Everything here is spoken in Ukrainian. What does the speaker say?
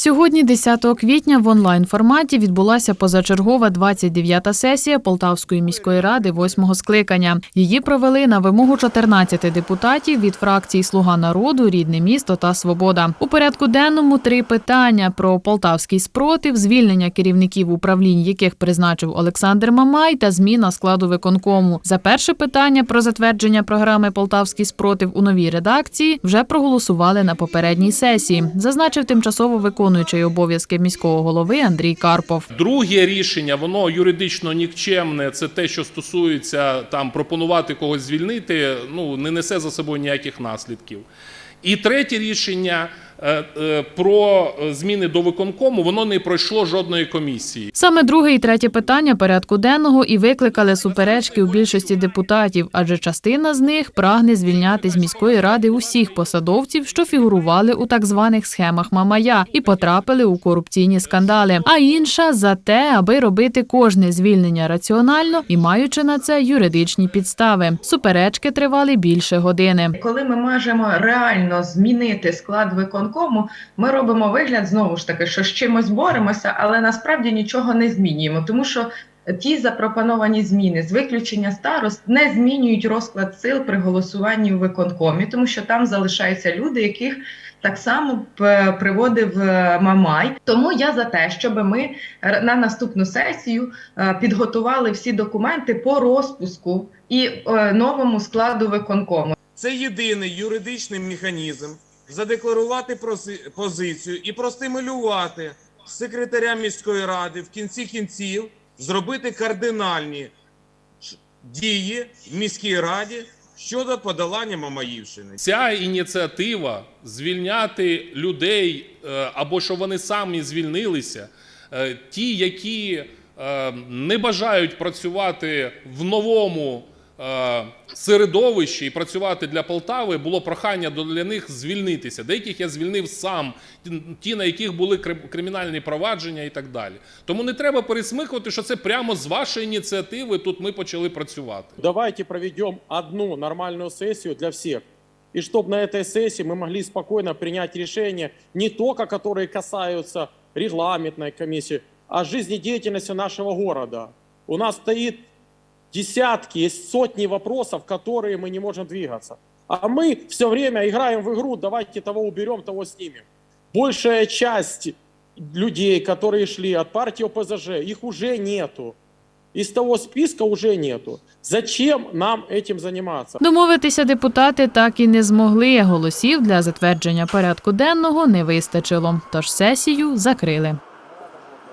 Сьогодні, 10 квітня, в онлайн форматі відбулася позачергова 29-та сесія Полтавської міської ради восьмого скликання. Її провели на вимогу 14 депутатів від фракцій Слуга народу, рідне місто та Свобода. У порядку денному три питання про полтавський спротив, звільнення керівників управлінь, яких призначив Олександр Мамай, та зміна складу виконкому. За перше питання про затвердження програми Полтавський спротив у новій редакції вже проголосували на попередній сесії. Зазначив тимчасово виконуючий обов'язки міського голови Андрій Карпов. Друге рішення, воно юридично нікчемне. Це те, що стосується там пропонувати когось звільнити, ну не несе за собою ніяких наслідків. І третє рішення е, е, про зміни до виконкому, воно не пройшло жодної комісії. Саме друге і третє питання порядку денного і викликали суперечки у більшості депутатів, адже частина з них прагне звільняти з міської ради усіх посадовців, що фігурували у так званих схемах Мамая і потрапили у корупційні скандали. А інша за те, аби робити кожне звільнення раціонально і маючи на це юридичні підстави. Суперечки тривали більше години. Коли ми можемо реально змінити склад виконкому, ми робимо вигляд знову ж таки, що з чимось боремося, але насправді нічого не змінюємо, тому що. Ті запропоновані зміни з виключення старост не змінюють розклад сил при голосуванні у виконкомі, тому що там залишаються люди, яких так само приводив е, Мамай. Тому я за те, щоб ми на наступну сесію е, підготували всі документи по розпуску і е, новому складу виконкому. Це єдиний юридичний механізм задекларувати позицію і простимулювати секретаря міської ради в кінці кінців зробити кардинальні дії в міській раді щодо подолання Мамаївщини. Ця ініціатива звільняти людей е, або що вони самі звільнилися, е, ті, які е, не бажають працювати в новому середовищі і працювати для Полтави, було прохання до- для них звільнитися. Деяких я звільнив сам, ті- ті, на яких були кри- кримінальні провадження і так далі. Тому не треба пересмикувати, що це прямо з вашої ініціативи тут ми почали працювати. Давайте проведем одну нормальную сессию для всех. И чтобы на этой сессии мы могли спокойно принять решения не только, которые касаются регламентной комиссии, а жизнедеятельности нашего города. У нас стоит десятки, есть сотни вопросов, которые мы не можем двигаться. А мы все время играем в игру, давайте того уберем, того снимем. Большая часть людей, которые шли от партии ОПЗЖ, их уже нету. Из того списка уже нету. Зачем нам этим заниматься? Домовитися депутати так і не змогли. Голосів для затвердження порядку денного не вистачило, тож сесію закрили.